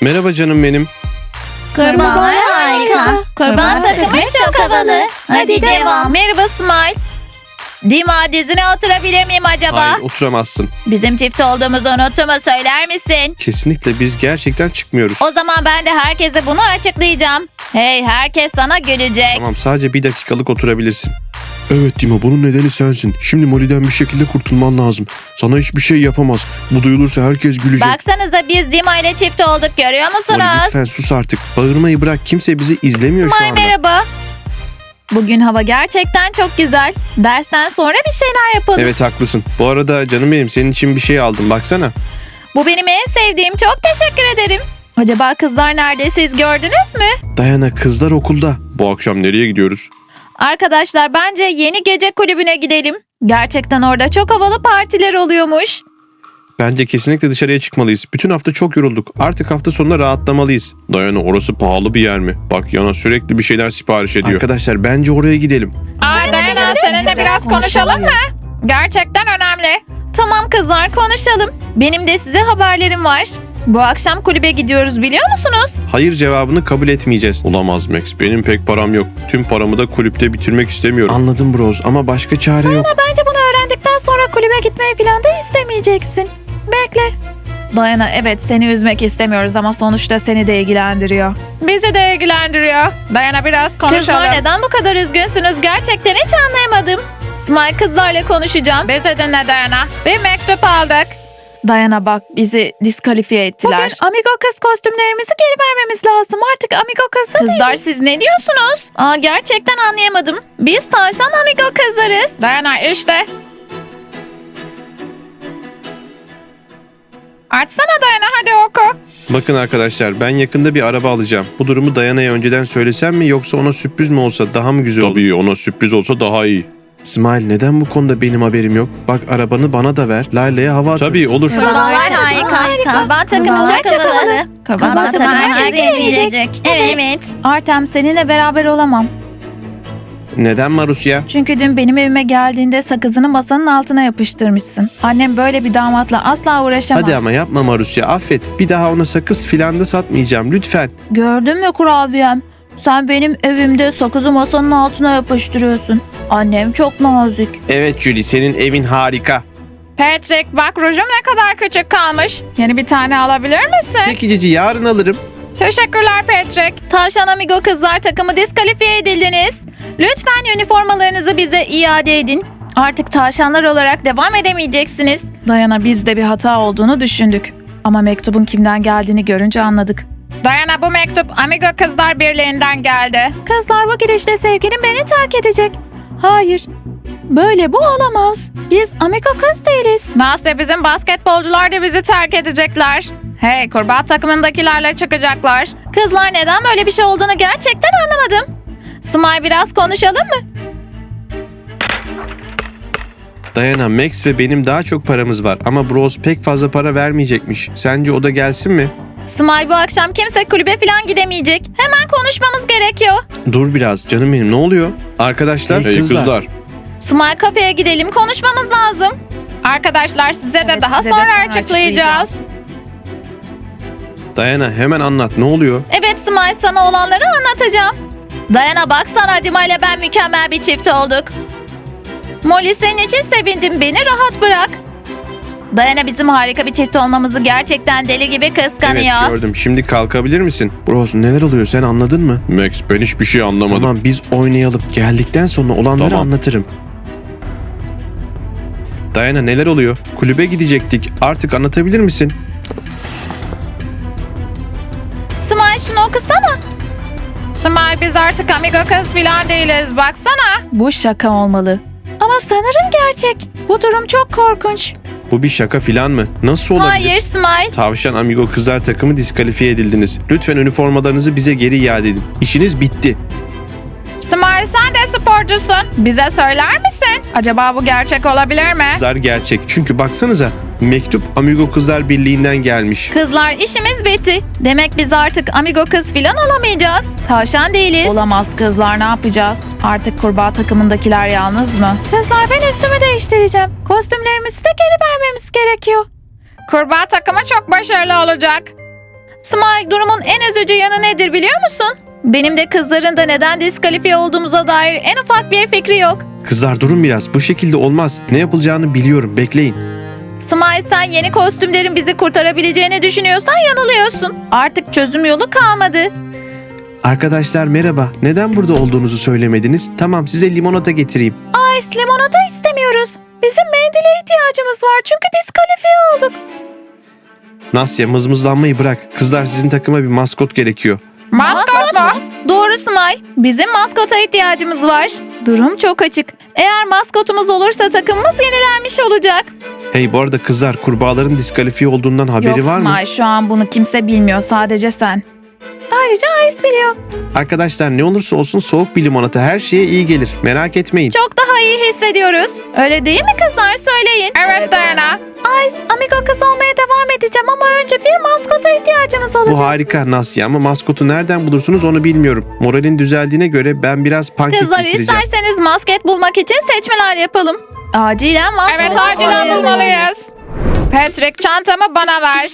Merhaba canım benim. Kurbağalar harika. Kurban takımı çok havalı. Hadi devam. Merhaba Smile. Dima dizine oturabilir miyim acaba? Hayır oturamazsın. Bizim çift olduğumuzu unuttu mu söyler misin? Kesinlikle biz gerçekten çıkmıyoruz. O zaman ben de herkese bunu açıklayacağım. Hey herkes sana gülecek. Tamam sadece bir dakikalık oturabilirsin. Evet Dima bunun nedeni sensin. Şimdi Molly'den bir şekilde kurtulman lazım. Sana hiçbir şey yapamaz. Bu duyulursa herkes gülecek. Baksanıza biz Dima ile çift olduk görüyor Molly musunuz? lütfen sus artık. Bağırmayı bırak. Kimse bizi izlemiyor şu Smile anda. merhaba. Bugün hava gerçekten çok güzel. Dersten sonra bir şeyler yapalım. Evet haklısın. Bu arada canım benim senin için bir şey aldım. Baksana. Bu benim en sevdiğim. Çok teşekkür ederim. Acaba kızlar nerede siz gördünüz mü? Dayana kızlar okulda. Bu akşam nereye gidiyoruz? Arkadaşlar bence yeni gece kulübüne gidelim. Gerçekten orada çok havalı partiler oluyormuş. Bence kesinlikle dışarıya çıkmalıyız. Bütün hafta çok yorulduk. Artık hafta sonunda rahatlamalıyız. Dayana orası pahalı bir yer mi? Bak Yana sürekli bir şeyler sipariş ediyor. Arkadaşlar bence oraya gidelim. Aa Dayana seninle biraz konuşalım mı? Gerçekten önemli. Tamam kızlar konuşalım. Benim de size haberlerim var. Bu akşam kulübe gidiyoruz biliyor musunuz? Hayır cevabını kabul etmeyeceğiz. Olamaz Max. Benim pek param yok. Tüm paramı da kulüpte bitirmek istemiyorum. Anladım Bros ama başka çare yok. Bence bunu öğrendikten sonra kulübe gitmeyi falan da istemeyeceksin. Bekle. Dayana evet seni üzmek istemiyoruz ama sonuçta seni de ilgilendiriyor. Bizi de ilgilendiriyor. Dayana biraz konuşalım. Kızlar neden bu kadar üzgünsünüz gerçekten hiç anlayamadım. Smile kızlarla konuşacağım. Bizi dinle Dayana. Bir mektup aldık. Dayana bak bizi diskalifiye ettiler. Bugün amigo kız kostümlerimizi geri vermemiz lazım. Artık amigo kızı Kızlar siz ne diyorsunuz? Aa gerçekten anlayamadım. Biz tavşan amigo kızlarız. Dayana işte. Açsana Dayana hadi oku. Bakın arkadaşlar ben yakında bir araba alacağım. Bu durumu Dayana'ya önceden söylesem mi yoksa ona sürpriz mi olsa daha mı güzel olur? Tabii ona sürpriz olsa daha iyi. Smile neden bu konuda benim haberim yok? Bak arabanı bana da ver. Lale'ye hava at. Tabii olur. Kurbağalar harika. Kurban takımı çok havalı. Kurban takımı izleyecek. Evet. Evet. Artem seninle beraber olamam. Neden Marusya? Çünkü dün benim evime geldiğinde sakızını masanın altına yapıştırmışsın. Annem böyle bir damatla asla uğraşamaz. Hadi ama yapma Marusya affet. Bir daha ona sakız filan da satmayacağım lütfen. Gördün mü kurabiyem? Sen benim evimde sakızı masanın altına yapıştırıyorsun. Annem çok nazik. Evet Julie senin evin harika. Patrick bak rujum ne kadar küçük kalmış. Yeni bir tane alabilir misin? Peki Cici yarın alırım. Teşekkürler Patrick. Tavşan Amigo kızlar takımı diskalifiye edildiniz. Lütfen üniformalarınızı bize iade edin. Artık tavşanlar olarak devam edemeyeceksiniz. Dayana biz de bir hata olduğunu düşündük. Ama mektubun kimden geldiğini görünce anladık. Dayana bu mektup Amigo Kızlar Birliği'nden geldi. Kızlar bu gidişle sevgilim beni terk edecek. Hayır. Böyle bu olamaz. Biz Amigo kız değiliz. Nasıl bizim basketbolcular da bizi terk edecekler. Hey kurbağa takımındakilerle çıkacaklar. Kızlar neden böyle bir şey olduğunu gerçekten anlamadım. Smile biraz konuşalım mı? Dayana, Max ve benim daha çok paramız var ama Bros pek fazla para vermeyecekmiş. Sence o da gelsin mi? Smile bu akşam kimse kulübe falan gidemeyecek. Hemen konuşmamız gerekiyor. Dur biraz canım benim ne oluyor? Arkadaşlar. Hey kızlar. Smile kafeye gidelim konuşmamız lazım. Arkadaşlar size de Evet, daha size de sonra, sonra açıklayacağız. Dayana hemen anlat ne oluyor? Evet Smile sana olanları anlatacağım. Dayana baksana Dima ile ben mükemmel bir çift olduk. Molly senin için sevindim beni rahat bırak. Dayana bizim harika bir çift olmamızı gerçekten deli gibi kıskanıyor. Evet gördüm. Şimdi kalkabilir misin? Bros neler oluyor sen anladın mı? Max ben hiçbir şey anlamadım. Tamam biz oynayalım. Geldikten sonra olanları Tamam. anlatırım. Dayana neler oluyor? Kulübe gidecektik. Artık anlatabilir misin? Smile şunu okusana. Smile biz artık amigo kız filan değiliz baksana. Bu şaka olmalı. Ama sanırım gerçek. Bu durum çok korkunç. Bu bir şaka filan mı? Nasıl olabilir? Hayır Smile. Tavşan Amigo kızlar takımı diskalifiye edildiniz. Lütfen üniformalarınızı bize geri iade edin. İşiniz bitti. Smile sen de sporcusun. Bize söyler misin? Acaba bu gerçek olabilir mi? Kızlar gerçek. Çünkü baksanıza mektup Amigo Kızlar Birliği'nden gelmiş. Kızlar işimiz bitti. Demek biz artık amigo kız filan olamayacağız. Tavşan değiliz. Olamaz kızlar ne yapacağız? Artık kurbağa takımındakiler yalnız mı? Kızlar ben üstümü değiştireceğim. Kostümlerimizi de geri vermemiz gerekiyor. Kurbağa takımı çok başarılı olacak. Smile durumun en üzücü yanı nedir biliyor musun? Benim de kızların da neden diskalifiye olduğumuza dair en ufak bir fikri yok. Kızlar durun biraz. Bu şekilde olmaz. Ne yapılacağını biliyorum. Bekleyin. Smile sen yeni kostümlerin bizi kurtarabileceğini düşünüyorsan yanılıyorsun. Artık çözüm yolu kalmadı. Arkadaşlar merhaba. Neden burada olduğunuzu söylemediniz? Tamam size limonata getireyim. Ice limonata istemiyoruz. Bizim mendile ihtiyacımız var çünkü diskalifiye olduk. Nasya mızmızlanmayı bırak. Kızlar sizin takıma bir maskot gerekiyor. Maskot mu? Doğru Smile. Bizim maskota ihtiyacımız var. Durum çok açık. Eğer maskotumuz olursa takımımız yenilenmiş olacak. Hey bu arada kızlar kurbağaların diskalifiye olduğundan haberi Yok var mı? Smile şu an bunu kimse bilmiyor sadece sen. Ayrıca Ice biliyor. Arkadaşlar ne olursa olsun soğuk bir limonata her şeye iyi gelir. Merak etmeyin. Çok daha iyi hissediyoruz. Öyle değil mi kızlar söyleyin. Evet Dayana. Ice amigo kız olmaya devam edeceğim ama önce bir maskota ihtiyacımız olacak. Bu harika Nasya ama maskotu nereden bulursunuz onu bilmiyorum. Moralin düzeldiğine göre ben biraz pankek Kızlar getireceğim. isterseniz masket bulmak için seçmeler yapalım. Acilen maskot Evet, acilen bulmalıyız. Patrick çantamı bana ver.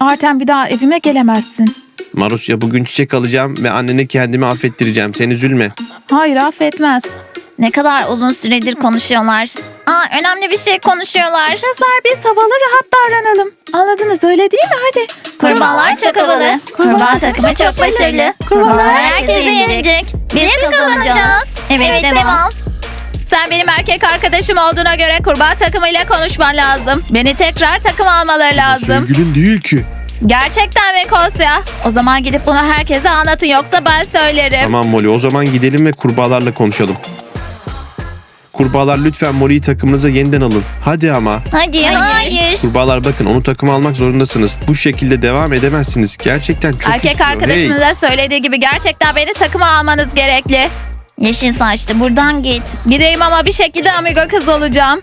Artem bir daha evime gelemezsin. Marusya bugün çiçek alacağım ve annene kendimi affettireceğim. Sen üzülme. Hayır affetmez. Ne kadar uzun süredir konuşuyorlar. Aa önemli bir şey konuşuyorlar. Kızlar biz havalı rahat davranalım. Anladınız öyle değil mi? Hadi. Kurbağalar çok havalı. Kurbağa takımı çok başarılı. Kurbağalar herkese yenecek. Biz kazanacağız. Evet, devam. Sen benim erkek arkadaşım olduğuna göre kurbağa takımıyla konuşman lazım. Beni tekrar takım almaları lazım. Sevgilin değil ki. Gerçekten mi Kosya? O zaman gidip bunu herkese anlatın yoksa ben söylerim. Tamam Molly o zaman gidelim ve kurbağalarla konuşalım. Kurbağalar lütfen Molly'yi takımınıza yeniden alın. Hadi ama. Hadi hayır. Kurbağalar bakın onu takıma almak zorundasınız. Bu şekilde devam edemezsiniz. Gerçekten çok Erkek istiyor. Hey, söylediği gibi gerçekten beni takıma almanız gerekli. Yeşil saçlı buradan git. Gideyim ama bir şekilde amigo kız olacağım.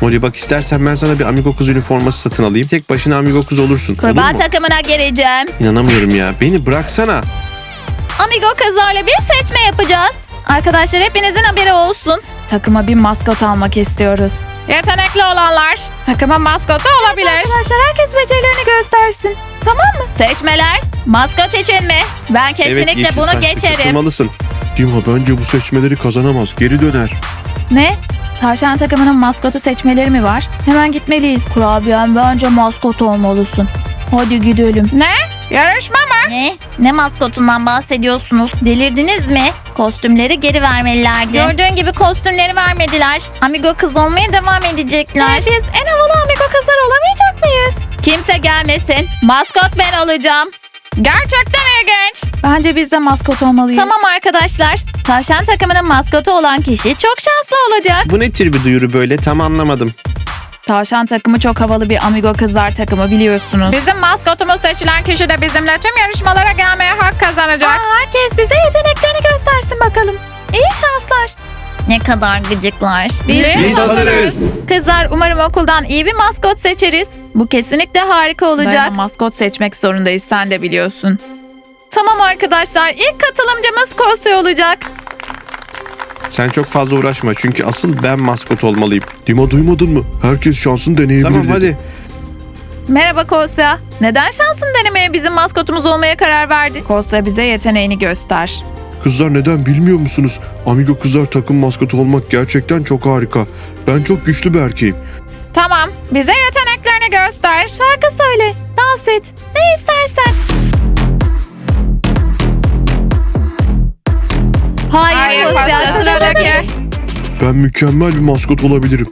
Molly bak istersen ben sana bir amigo kız üniforması satın alayım. Tek başına amigo kız olursun. Kurbağa Olur mu? takımına gireceğim. İnanamıyorum ya. Beni bıraksana. Amigo kızlarla bir seçme yapacağız. Arkadaşlar hepinizin haberi olsun. Takıma bir maskot almak istiyoruz. Yetenekli olanlar takıma maskotu olabilir. arkadaşlar herkes becerilerini göstersin. Tamam mı? Seçmeler maskot için mi? Ben kesinlikle yeşil bunu geçerim. katılmalısın. Dima bence bu seçmeleri kazanamaz. Geri döner. Ne? Tavşan takımının maskotu seçmeleri mi var? Hemen gitmeliyiz. Kurabiyem bence maskot olmalısın. Hadi gidelim. Ne? Yarışma mı? Ne? Ne maskotundan bahsediyorsunuz? Delirdiniz mi? Kostümleri geri vermelilerdi. Gördüğün gibi kostümleri vermediler. Amigo kız olmaya devam edecekler. Biz en havalı amigo kızlar olamayacak mıyız? Kimse gelmesin. Maskot ben olacağım. Gerçekten ilginç. Bence biz de maskot olmalıyız. Tamam arkadaşlar. Tavşan takımının maskotu olan kişi çok şanslı olacak. Bu ne tür bir duyuru böyle tam anlamadım. Tavşan takımı çok havalı bir amigo kızlar takımı biliyorsunuz. Bizim maskotumuz seçilen kişi de bizimle tüm yarışmalara gelmeye hak kazanacak. herkes bize yeteneklerini göstersin bakalım. İyi şanslar. Ne kadar gıcıklar. Biz, Biz hazırız. Kızlar umarım okuldan iyi bir maskot seçeriz. Bu kesinlikle harika olacak. maskot seçmek zorundayız sen de biliyorsun. Tamam arkadaşlar ilk katılımcımız Kosya olacak. Sen çok fazla uğraşma çünkü asıl ben maskot olmalıyım. Dima duymadın mı? Herkes şansını deneyebilir Tamam dedi. hadi. Merhaba Kosya. Neden şansın denemeye bizim maskotumuz olmaya karar verdi? Kosya bize yeteneğini göster. Kızlar neden bilmiyor musunuz? Amigo kızlar takım maskotu olmak gerçekten çok harika. Ben çok güçlü bir erkeğim. Tamam bize yeteneklerini göster. Şarkı söyle, dans et, ne istersen. Hayır, Hayır, Kosya, sıradaki. Ben mükemmel bir maskot olabilirim.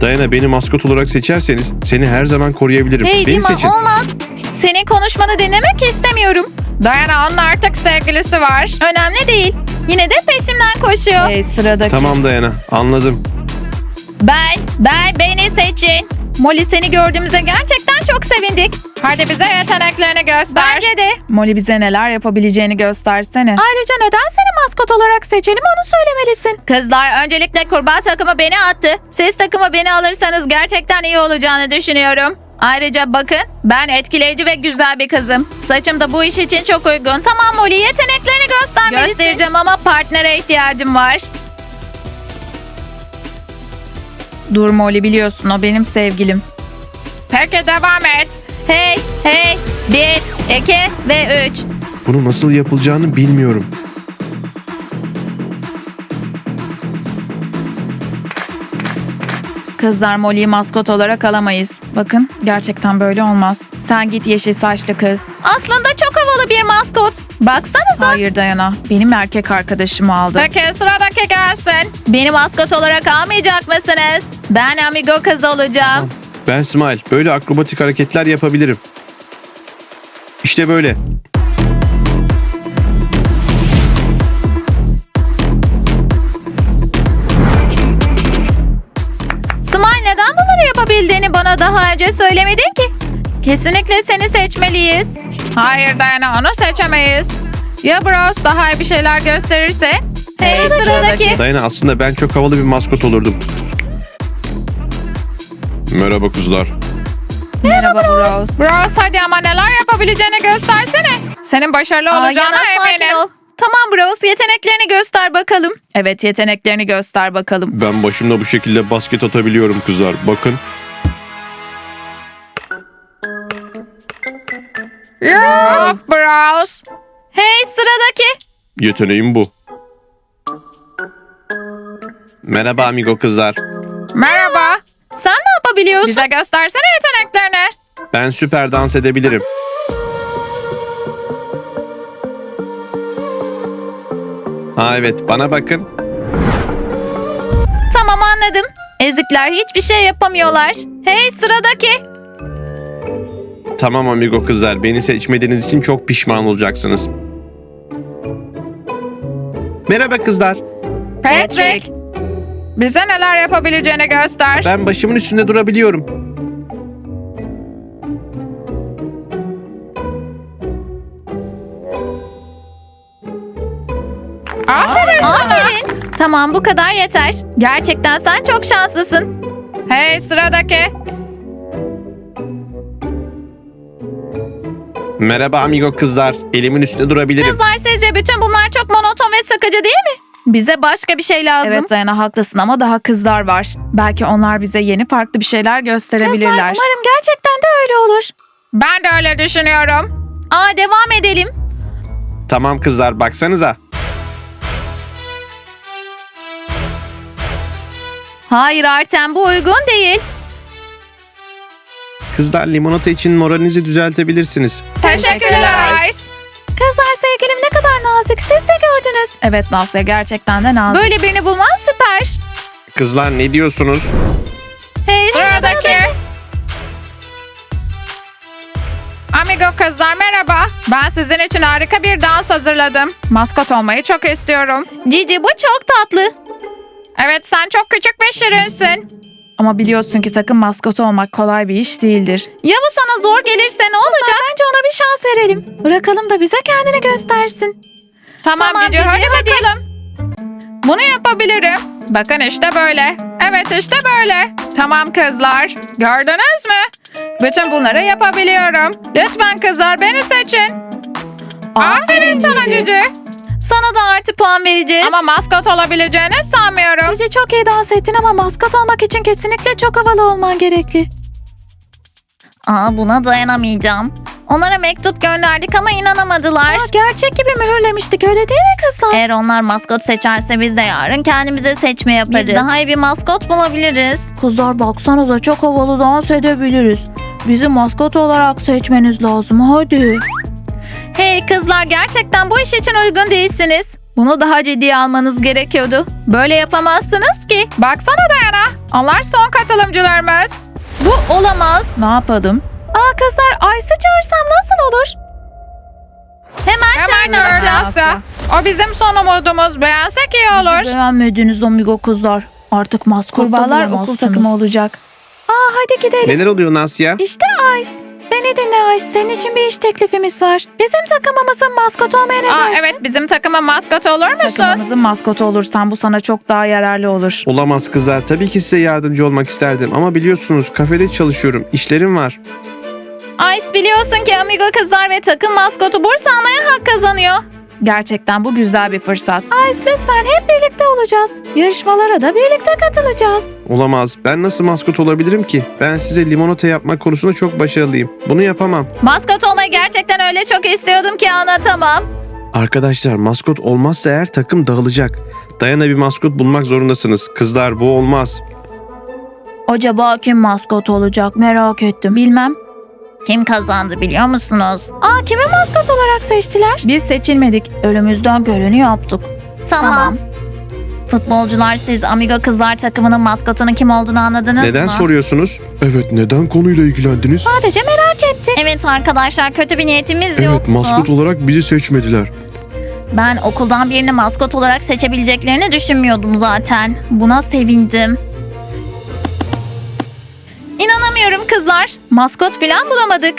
Dayana beni maskot olarak seçerseniz seni her zaman koruyabilirim. Hey beni Dima seçin. olmaz. Senin konuşmanı dinlemek istemiyorum. Dayana onun artık sevgilisi var. Önemli değil. Yine de peşimden koşuyor. Hey sıradaki. Tamam Dayana anladım. Ben, ben beni seçin. Molly seni gördüğümüze gerçekten çok sevindik. Hadi bize yeteneklerini göster. Bence de. Molly bize neler yapabileceğini göstersene. Ayrıca neden seni maskot olarak seçelim onu söylemelisin. Kızlar öncelikle kurbağa takımı beni attı. Siz takımı beni alırsanız gerçekten iyi olacağını düşünüyorum. Ayrıca bakın ben etkileyici ve güzel bir kızım. Saçım da bu iş için çok uygun. Tamam Molly yeteneklerini göstermelisin. Göstereceğim ama partnere ihtiyacım var. Dur Molly biliyorsun o benim sevgilim. Peki devam et. Hey hey. Bir, iki ve üç. Bunu nasıl yapılacağını bilmiyorum. Kızlar Molly'yi maskot olarak alamayız. Bakın gerçekten böyle olmaz. Sen git yeşil saçlı kız. Aslında çok havalı bir maskot. Baksanıza. Hayır Dayana. Benim erkek arkadaşımı aldı. Peki sıradaki gelsin. Beni maskot olarak almayacak mısınız? Ben amigo kız olacağım. Ben Smile. Böyle akrobatik hareketler yapabilirim. İşte böyle. Smile neden bunları yapabildiğini bana daha önce söylemedin ki? Kesinlikle seni seçmeliyiz. Hayır Dayana onu seçemeyiz. Ya Bros daha iyi bir şeyler gösterirse? Hey, sıradaki. Dayana aslında ben çok havalı bir maskot olurdum. Merhaba kızlar. Merhaba Bros. Bros hadi ama neler yapabileceğini göstersene. Senin başarılı Aa, olacağına Yana, sakin eminim. ol. Tamam Bros yeteneklerini göster bakalım. Evet yeteneklerini göster bakalım. Ben başımla bu şekilde basket atabiliyorum kızlar. Bakın. Yuh, Bros. Hey sıradaki. Yeteneğim bu. Merhaba amigo kızlar. Merhaba. Sen yapabiliyorsun? Bize göstersene yeteneklerini. Ben süper dans edebilirim. Ha evet bana bakın. Tamam anladım. Ezikler hiçbir şey yapamıyorlar. Hey sıradaki. Tamam amigo kızlar beni seçmediğiniz için çok pişman olacaksınız. Merhaba kızlar. Patrick. Bize neler yapabileceğini göster. Ben başımın üstünde durabiliyorum. Aferin sana. Aferin. Tamam bu kadar yeter. Gerçekten sen çok şanslısın. Hey sıradaki. Merhaba amigo kızlar. Elimin üstünde durabilirim. Kızlar sizce bütün bunlar çok monoton ve sıkıcı değil mi? Bize başka bir şey lazım. Evet Dayana haklısın ama daha kızlar var. Belki onlar bize yeni farklı bir şeyler Kızlar gösterebilirler. umarım gerçekten de öyle olur. Ben de öyle düşünüyorum. Aa devam edelim. Tamam kızlar baksanıza. Hayır Artem bu uygun değil. Kızlar limonata için moralinizi düzeltebilirsiniz. Teşekkürler. Kızlar sevgilim ne kadar nazik siz de gördünüz. Evet Nasya gerçekten de nazik. Böyle birini bulman süper. Kızlar ne diyorsunuz? Hey Sıradaki. Amigo kızlar merhaba. Ben sizin için harika bir dans hazırladım. Maskot olmayı çok istiyorum. Cici bu çok tatlı. Evet sen çok küçük ve şirinsin. Ama biliyorsun ki takım maskotu olmak kolay bir iş değildir. Ya bu sana zor gelirse ne olacak? Bence ona bir şans verelim. Bırakalım da bize kendini göstersin. Tamam, Tamam, Cici Cici, hadi hadi. bakalım. Bunu yapabilirim. Bakın işte böyle. Evet işte böyle. Tamam kızlar. Gördünüz mü? Bütün bunları yapabiliyorum. Lütfen kızlar beni seçin. Aferin sana Cici. Sana da artı puan vereceğiz. Ama maskot olabileceğini sanmıyorum. Cici çok iyi dans ettin ama maskot olmak için kesinlikle çok havalı olman gerekli. Aa buna dayanamayacağım. Onlara mektup gönderdik ama inanamadılar. Aa, gerçek gibi mühürlemiştik öyle değil mi kızlar? Eğer onlar maskot seçerse biz de yarın kendimize seçme yaparız. Biz daha iyi bir maskot bulabiliriz. Kızlar baksanıza çok havalı dans edebiliriz. Bizi maskot olarak seçmeniz lazım hadi. Hey kızlar gerçekten bu iş için uygun değilsiniz. Bunu daha ciddiye almanız gerekiyordu. Böyle yapamazsınız ki. Baksana Dayana. Onlar son katılımcılarımız. Bu olamaz. Ne yapalım? Aa kızlar Ice'ı çağırsam nasıl olur? Hemen, Hemen çağırın çağır Asya. Asya. O bizim son umudumuz. Beğensek iyi olur. Beğenmediniz amigo kızlar. Artık maskot Kurbağalar okul takımı olacak. Aa hadi gidelim. Neler oluyor Nasya? İşte Ice. Beni dinle Ice. Senin için bir iş teklifimiz var. Bizim takımımızın maskotu olmaya ne Aa, dersin? evet bizim takımın maskotu olur musun? Takımımızın maskotu olursan bu sana çok daha yararlı olur. Olamaz kızlar. Tabii ki size yardımcı olmak isterdim ama biliyorsunuz kafede çalışıyorum. İşlerim var. Ice biliyorsun ki amigo kızlar ve takım maskotu burs almaya hak kazanıyor. Gerçekten bu güzel bir fırsat. Ice lütfen hep birlikte olacağız. Yarışmalara da birlikte katılacağız. Olamaz. Ben nasıl maskot olabilirim ki? Ben size limonata yapmak konusunda çok başarılıyım. Bunu yapamam. Maskot olmayı gerçekten öyle çok istiyordum ki anlatamam. Arkadaşlar maskot olmazsa eğer takım dağılacak. Dayana bir maskot bulmak zorundasınız. Kızlar bu olmaz. Acaba kim maskot olacak merak ettim. Bilmem. Kim kazandı biliyor musunuz? Aa kimi maskot olarak seçtiler? Biz seçilmedik. Elimizden geleni yaptık. Tamam. Futbolcular siz Amigo Kızlar takımının maskotunun kim olduğunu anladınız Neden mı? soruyorsunuz? Evet neden konuyla ilgilendiniz? Sadece merak ettik. Evet arkadaşlar kötü bir niyetimiz Evet yoktu. maskot olarak bizi seçmediler. Ben okuldan birini maskot olarak seçebileceklerini düşünmüyordum zaten. Buna sevindim. Kızlar. Maskot falan bulamadık.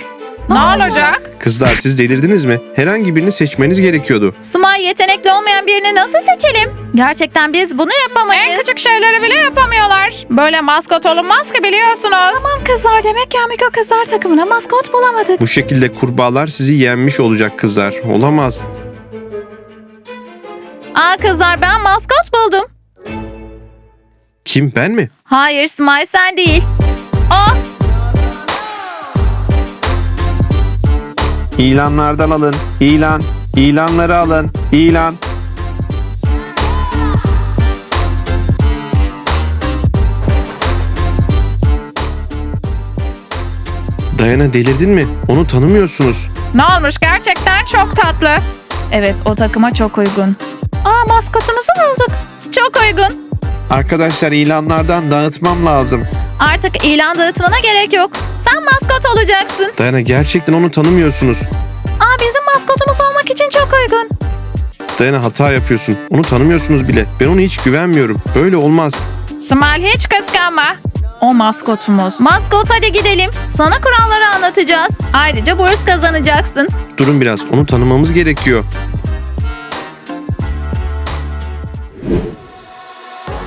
Ne olacak? Kızlar siz delirdiniz mi? Herhangi birini seçmeniz gerekiyordu. Smile yetenekli olmayan birini nasıl seçelim? Gerçekten biz bunu yapamayız. En küçük şeyleri bile yapamıyorlar. Böyle maskot olunmaz ki biliyorsunuz. Tamam kızlar demek ki Amigo kızlar takımına maskot bulamadık. Bu şekilde kurbağalar sizi yenmiş olacak kızlar. Olamaz. Aa kızlar ben maskot buldum. Kim ben mi? Hayır Smile sen değil. Aa İlanlardan alın. İlan. İlanları alın. İlan. Dayana delirdin mi? Onu tanımıyorsunuz. ne olmuş gerçekten çok tatlı. Evet o takıma çok uygun. Aa maskotumuzu bulduk. Çok uygun. Arkadaşlar ilanlardan dağıtmam lazım. Artık ilan dağıtmana gerek yok. Sen maskot olacaksın. Dayana gerçekten onu tanımıyorsunuz. Aa bizim maskotumuz olmak için çok uygun. Dayana hata yapıyorsun. Onu tanımıyorsunuz bile. Ben ona hiç güvenmiyorum. Böyle olmaz. Smile hiç kıskanma. O maskotumuz. Maskot hadi gidelim. Sana kuralları anlatacağız. Ayrıca burs kazanacaksın. Durun biraz. Onu tanımamız gerekiyor.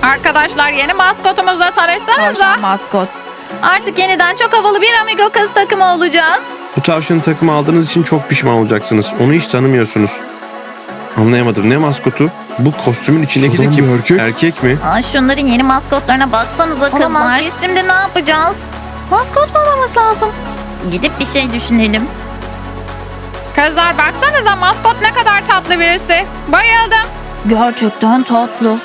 Arkadaşlar yeni maskotumuzla tanışsanıza. maskot. Artık yeniden çok havalı bir amigo kız takımı olacağız. Bu tavşanı takıma aldığınız için çok pişman olacaksınız. Onu hiç tanımıyorsunuz. Anlayamadım. Ne maskotu? Bu kostümün içindeki de kim? erkek. Erkek mi? Aa, şunların yeni maskotlarına baksanıza kızlar. Olamaz, Biz şimdi ne yapacağız? Maskot bulmamız lazım. Gidip bir şey düşünelim. Kızlar baksanıza maskot ne kadar tatlı birisi. Bayıldım. Gerçekten tatlı.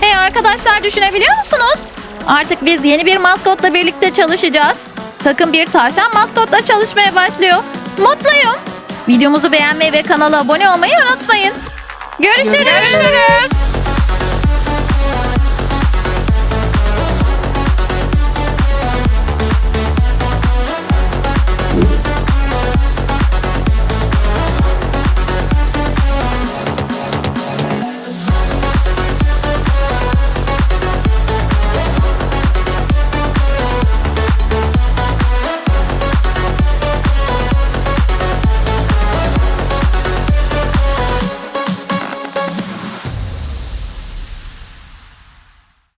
Hey arkadaşlar düşünebiliyor musunuz? Artık biz yeni bir maskotla birlikte çalışacağız. Takım bir tavşan maskotla çalışmaya başlıyor. Mutluyum. Videomuzu beğenmeyi ve kanala abone olmayı unutmayın. Görüşürüz.